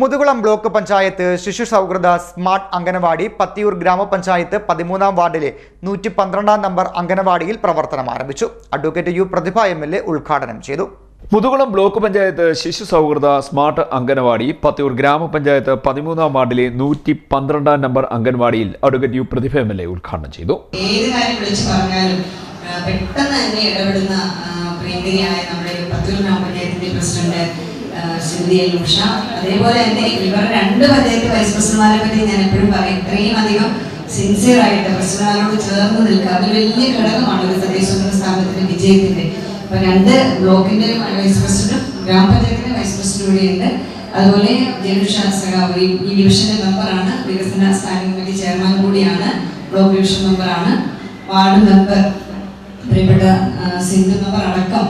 Muthukulam block panchayat ശിശു സൗഹൃദ smart anganwadi Pathiyoor ഗ്രാമപഞ്ചായത്ത് പതിമൂന്നാം വാർഡിലെ നൂറ്റി പന്ത്രണ്ടാം നമ്പർ അംഗനവാടിയിൽ പ്രവർത്തനം ആരംഭിച്ചു. Advocate U Prathibha M L A ഉദ്ഘാടനം ചെയ്തു. മുതുകുളം ബ്ലോക്ക് പഞ്ചായത്ത് ശിശു സൗഹൃദ സ്മാർട്ട് അംഗനവാടി പത്തിയൂർ ഗ്രാമപഞ്ചായത്ത് പതിമൂന്നാം വാർഡിലെ നൂറ്റി പന്ത്രണ്ടാം number അംഗൻവാടിയിൽ advocate U Prathibha M L A ഉദ്ഘാടനം ചെയ്തു. ഏത് കാര്യം വിളിച്ചു പറഞ്ഞാലും പെട്ടെന്ന് തന്നെ ഇടപെടുന്ന നമ്മുടെ പത്തൂർ ഗ്രാമപഞ്ചായത്തിന്റെ പ്രസിഡന്റ് ശ്രീമതി ഉഷ അതേപോലെ തന്നെ ഇവർ രണ്ട് പഞ്ചായത്ത് വൈസ് പ്രസിഡന്റുമാരെ പറ്റി ഞാൻ എപ്പോഴും പറയും ഇത്രയും അധികം സിൻസിയർ ആയിട്ട് പ്രസിഡന്റുമാരോട് ചേർന്ന് നിൽക്കുക. അതൊരു വലിയ ഘടകമാണ് ഒരു തദ്ദേശ സ്ഥാപനത്തിന്റെ വിജയത്തിന്റെ. അപ്പൊ രണ്ട് ബ്ലോക്കിന്റെ വൈസ് പ്രസിഡന്റും ഗ്രാമപഞ്ചായത്തിന്റെ വൈസ് പ്രസിഡന്റും കൂടിയുണ്ട് അതുപോലെ ജനുഷ സഖാവ് ഈ ഡിവിഷന്റെ മെമ്പറാണ് വികസന സ്റ്റാൻഡിംഗ് കമ്മിറ്റി ചെയർമാൻ കൂടിയാണ്. ബ്ലോക്ക് ഡിവിഷൻ മെമ്പറാണ് വാർഡ് മെമ്പർ പ്രിയപ്പെട്ട സിന്ധു മെമ്പർ അടക്കം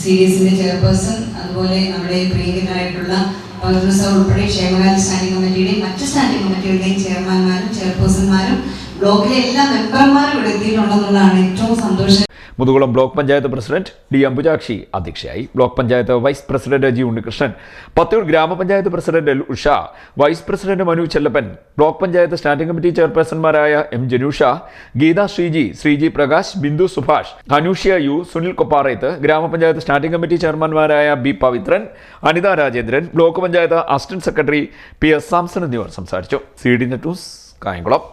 സി ഡി ചെയർപേഴ്സൺ അതുപോലെ നമ്മുടെ പ്രിയങ്കരായിട്ടുള്ള പൗരസ ഉൾപ്പെടെ ക്ഷേമകാര്യ സ്റ്റാൻഡിംഗ് കമ്മിറ്റിയുടെയും മറ്റ് സ്റ്റാൻഡിംഗ് കമ്മിറ്റികളുടെയും ചെയർമാൻമാരും ചെയർപേഴ്സൺമാരും ബ്ലോക്കിലെ എല്ലാ മെമ്പർമാരും ഇവിടെ എത്തിയിട്ടുണ്ടെന്നുള്ളതാണ് ഏറ്റവും സന്തോഷം. Muthukulam block panchayat president D Ambujakshi അധ്യക്ഷയായി. Block panchayat vice president G Unnikrishnan Pathur ഗ്രാമപഞ്ചായത്ത് president L Usha vice president Manu Chellappan block panchayat standing committee ചെയർപേഴ്സൺമാരായ M Janusha Geetha Sreeji Sreeji Prakash Bindu Subhash Anushya U Sunil Kopparayath ഗ്രാമപഞ്ചായത്ത് standing committee ചെയർമാൻമാരായ B Pavithran Anitha Rajendran block panchayat assistant secretary P S Samson എന്നിവർ സംസാരിച്ചു. C D net news Kayamkulam.